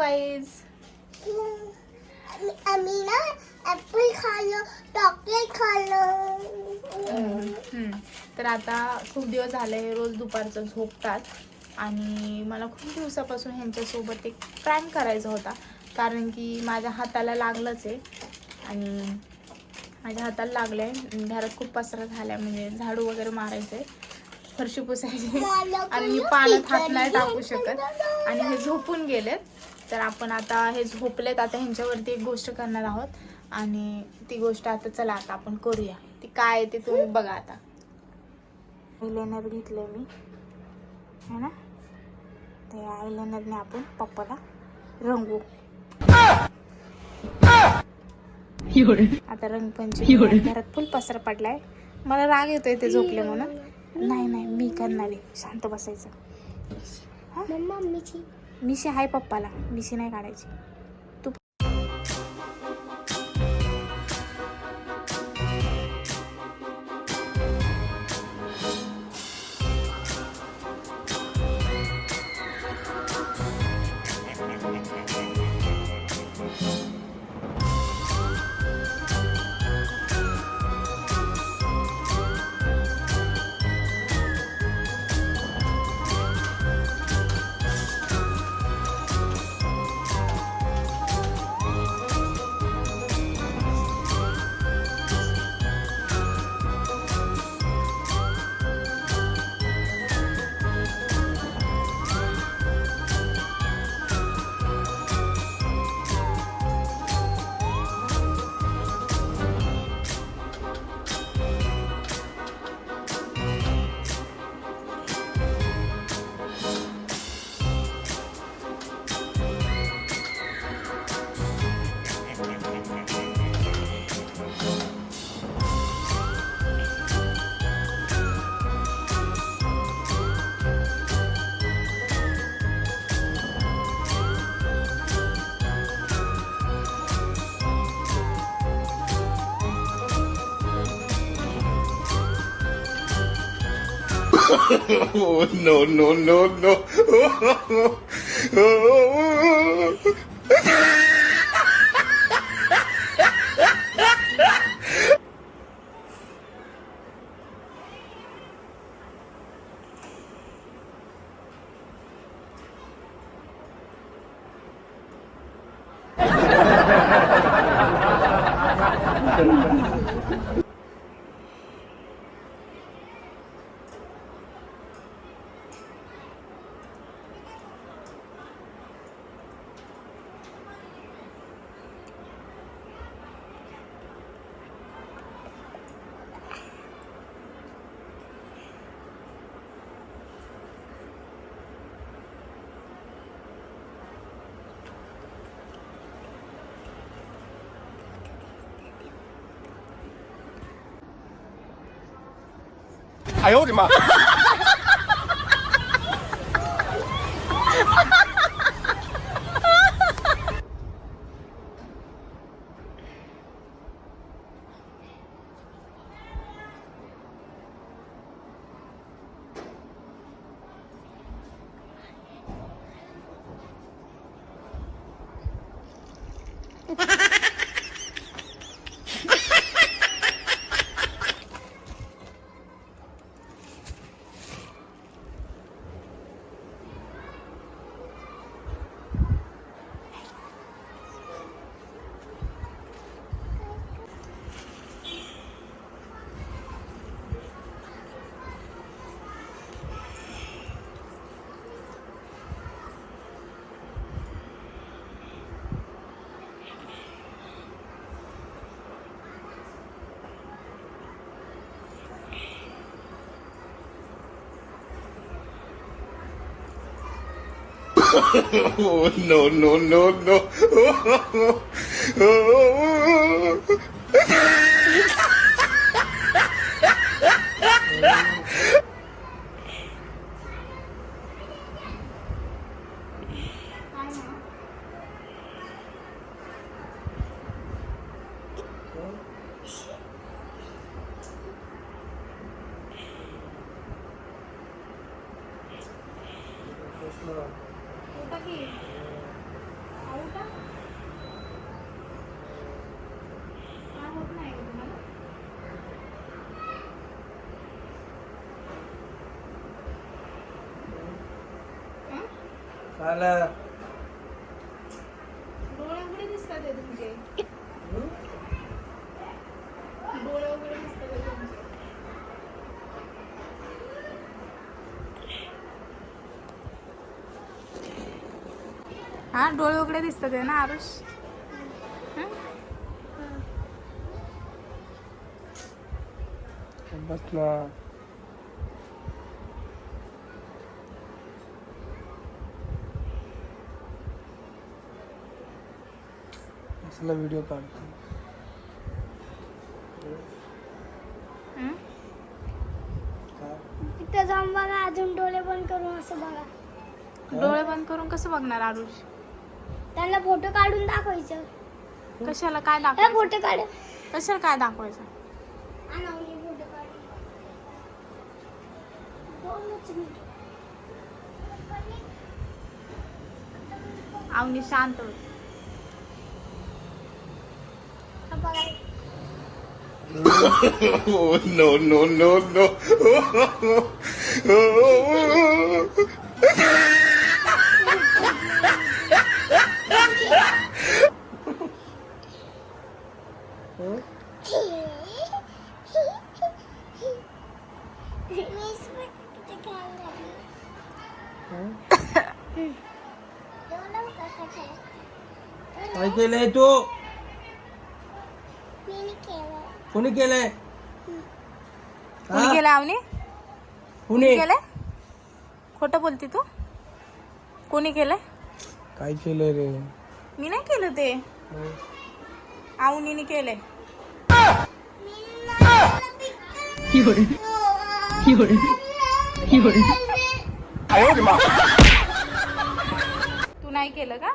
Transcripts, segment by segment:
Wise आम्ही ना apple खाल्लं चॉकलेट खाल्लं तर आता खूप दिवस झाले रोज दुपारचं झोपतात. आणि मला खूप दिवसापासून ह्यांच्यासोबत एक प्रँक करायचा होता. कारण की माझ्या हाताला लागलंच आहे. आणि माझ्या हाताला लागलं आहे घरात खूप पसरा झाला म्हणजे झाडू वगैरे मारायचं. आहे फरशी पुसायची. आणि मी पाण्यात हात नाही टाकू शकत. आणि हे झोपून गेलेत. तर आपण आता हे झोपलेत आता ह्यांच्यावरती एक गोष्ट करणार आहोत. आणि ती गोष्ट आता चला आता आपण करूया. ती काय आहे ते तुम्ही बघा आता. आयलाइनर घेतलंय मी. है ना? ते आयलाइनरने आपण पप्पाला रंगू आता रंगपंचमी घरात फुल पसरा पडलाय. मला राग येतोय ते झोपले म्हणून. नाही नाही मी करणार आहे. शांत बसायचं. मम्मा मम्मीची मिशी आहे पप्पाला. मिशी नाही काढायची. Oh, no, no, no, no. 哎呦我的妈！Oh, no, no, no, no. डोळे उघडे दिसतात आहे तुमचे. डोळे उघडे दिसतात तुमचे. हा डोळे उघडे दिसतात आहे ना आरुष? हं? बस ना असला व्हिडिओ काढतो. हं? तिथं जाऊन बघा अजून डोळे बंद करून असं बघा. डोळे बंद करून कसं बघणार आरुष? त्यांना फोटो काढून दाखवायचं. कशाला काय दाखवायचं? फोटो काढ कशाला काय दाखवायचं. आवनी शांत होत. oh, no, no, no, no. Ay, qué lecho. कोणी केलंय? कोणी? केलं आवनी? कुणी? केलंय? खोटं बोलती तू? कोणी केलंय? काय केलंय रे? मी नाही केलं ते. आवनीने केलंय. तू नाही केलं का?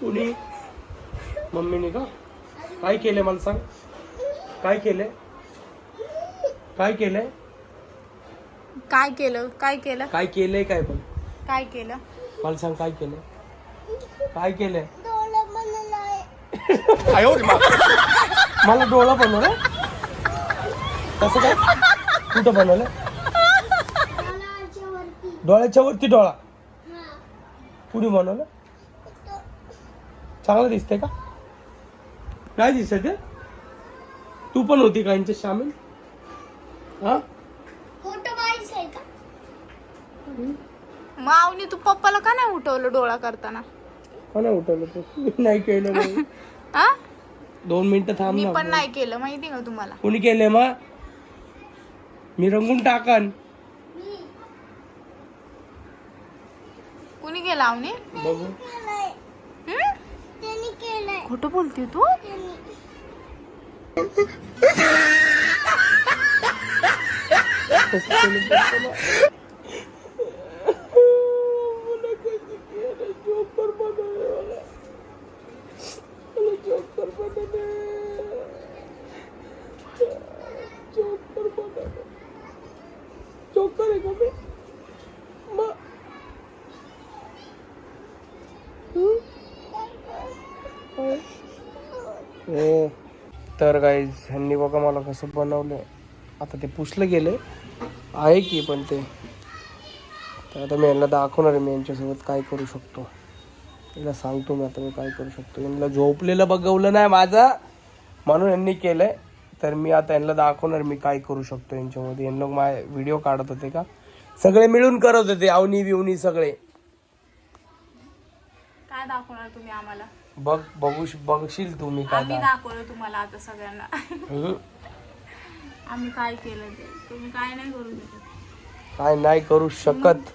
कुणी? मम्मीने काय केले मला सांग? काय केले? काय केलंय काय केलं? काय केलं? काय केलंय काय पण? काय केलं? मला सांग काय केलं? काय केलंय मला डोळा बनवलं? कसं काय? कुठं बनवलं? डोळ्याच्या वरती डोळा. कुणी बनवलं चांगलं दिसतंय का? काय दिसत ते तू पण होती का यांच्या सामील हा? आवनी तू पप्पाला का नाही उठवलं डोळा करताना? का नाही उठवलं तू? नाही केलं मग. हा? दोन मिनिटं थांब मी ना पण नाही केलं माहिती का तुम्हाला? कोणी केलंय मग मी रंगून टाकन. कुणी केलं आवनी बघू. हं? खोटं बोलते तू त्यांनी. कसं केलं बघ तुला. मला कधी केलं? जोकर बनवलं मला. मला जोकर बनवलं. जोकर बनवलं. जोकर आहे का मी? मग हं? हो तर गाईज ह्यांनी बघा मला कसं बनवलं आता ते पुसलं गेलं आहे की पण ते. तर आता मी यांना दाखवणार आहे मी यांच्यासोबत काय करू शकतो. याला सांगतो मी आता मी काय करू शकतो. यांना झोपलेलं बघवलं नाही माझं. म्हणून यांनी आहे तर मी आता यांना दाखवणार मी काय करू शकतो यांच्यामध्ये. यांना माय व्हिडिओ काढत होते का? सगळे मिळून करत होते अवनी बिवनी सगळे. काय दाखवणार तुम्ही आम्हाला? बघ बघू बघशील तुम्ही काय आम्ही दाखवलं तुम्हाला आता सगळ्यांना. हं? आम्ही काय केलं ते? तुम्ही काय नाही करू शकत. काय नाही करू शकत.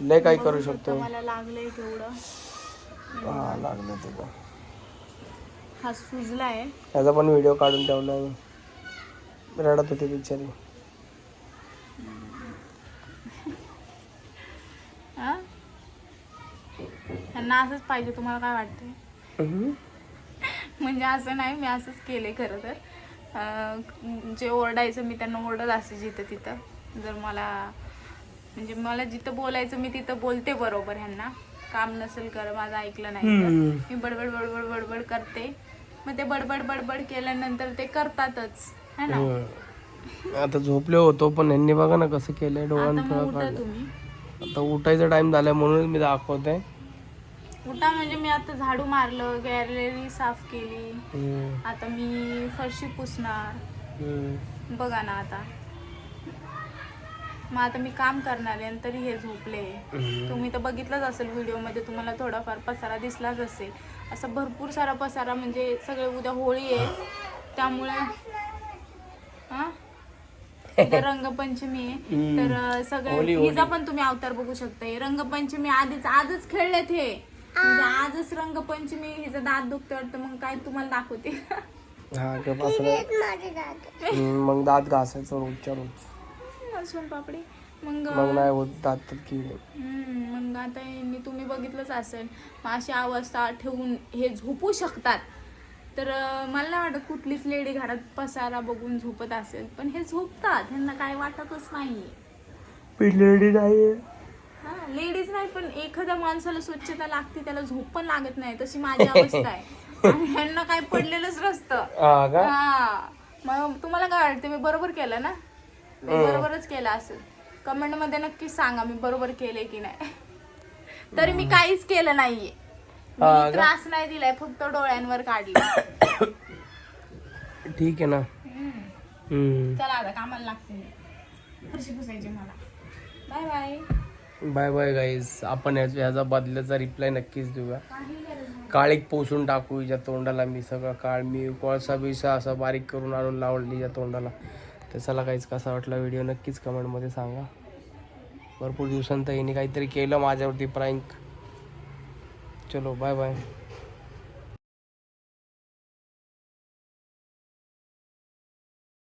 लय काय करू शकता मला लागलंय केवढं हा लागलं तुला हा सुजलाय. त्याचा पण व्हिडिओ काढून ठेवला मी. रडत होती बिचारी. हा? त्यांना असंच पाहिजे तुम्हाला काय वाटतंय. म्हणजे असं नाही मी असंच केले खरं तर. जे ओरडायचं मी त्यांना ओरडत असे जिथं तिथं. जर मला म्हणजे मला जिथं बोलायचं मी तिथं बोलते बरोबर ह्यांना. काम नसेल कर माझं ऐकलं नाही तर. मी बडबड बडबड बडबड करते. मग ते बडबड बडबड केल्यानंतर ते करतातच. है ना. आता झोपले होतो पण यांनी बघा ना कसं केलंय तुम्ही. आता उठायचा टाइम झालाय म्हणून मी दाखवतोय. उठा म्हणजे मी आता झाडू मारलं गॅलरी साफ केली. हम्म. आता मी फरशी पुसणार. हम्म. बघा ना आता. मग आता मी काम करणार आहे आणि तरी हे झोपले. हम्म. तुम्ही तर बघितलंच असेल व्हिडिओमध्ये तुम्हाला थोडाफार पसारा दिसलाच असेल. असा भरपूर सारा पसारा म्हणजे सगळे उद्या होळी आहे. त्यामुळे हा? उद्या रंगपंचमी आहे. हम्म. तर अं, सगळे होळी, हिचा पण तुम्ही अवतार बघू शकता रंगपंचमी आधीच आजच खेळलेत हे. म्हणजे आजच रंगपंचमी हिचं दात दुखते वाटतं मग काय तुम्हाला दाखवते. हा माझे हम्म, मग दात घासायचं रोजच्या रोज. सोनपापडी. मग मग नाही होत दात किडे हम्म, मग आता यांनी तुम्ही बघितलंच असेल मग अशी अवस्था ठेवून हे झोपू शकतात. तर अं, मला नाही वाटत कुठलीच लेडी घरात पसारा बघून झोपत असेल पण हे झोपतात ह्यांना काय वाटतच नाही पिलेडी नाहीये. हा लेडीज नाही पण एखाद्या माणसाला स्वच्छता लागते त्याला झोप पण लागत नाही तशी माझी अवस्था आहे. आणि ह्यांना काय पडलेलंच नसतं. हा का? हा. मग तुम्हाला काय वाटतं मी बरोबर केलं ना? मी बरोबरच केलं असेल. कमेंटमध्ये नक्की सांगा मी बरोबर केले की नाही? तरी मी काहीच केलं नाहीये. मी? त्रास नाही दिलाय फक्त डोळ्यांवर काढला. ठीक आहे ना. हम्म. हम्म. चला आता कामाला लागते मी. फरशी पुसायची मला. Bye bye. Bye bye guys आपण याच्या ह्याचा बदल्याचा रिप्लाय नक्कीच देऊया. काळीक पोसून टाकू हिच्या तोंडाला मी सगळं काळ. मी कोळसा बिळसा असं बारीक करून आणून लावलं हिच्या तोंडाला. त्याचाला काहीच कसा वाटला व्हिडिओ नक्कीच कमेंटमध्ये सांगा. भरपूर दिवसांत हिने काहीतरी केलं माझ्यावरती प्रँक चलो बाय बाय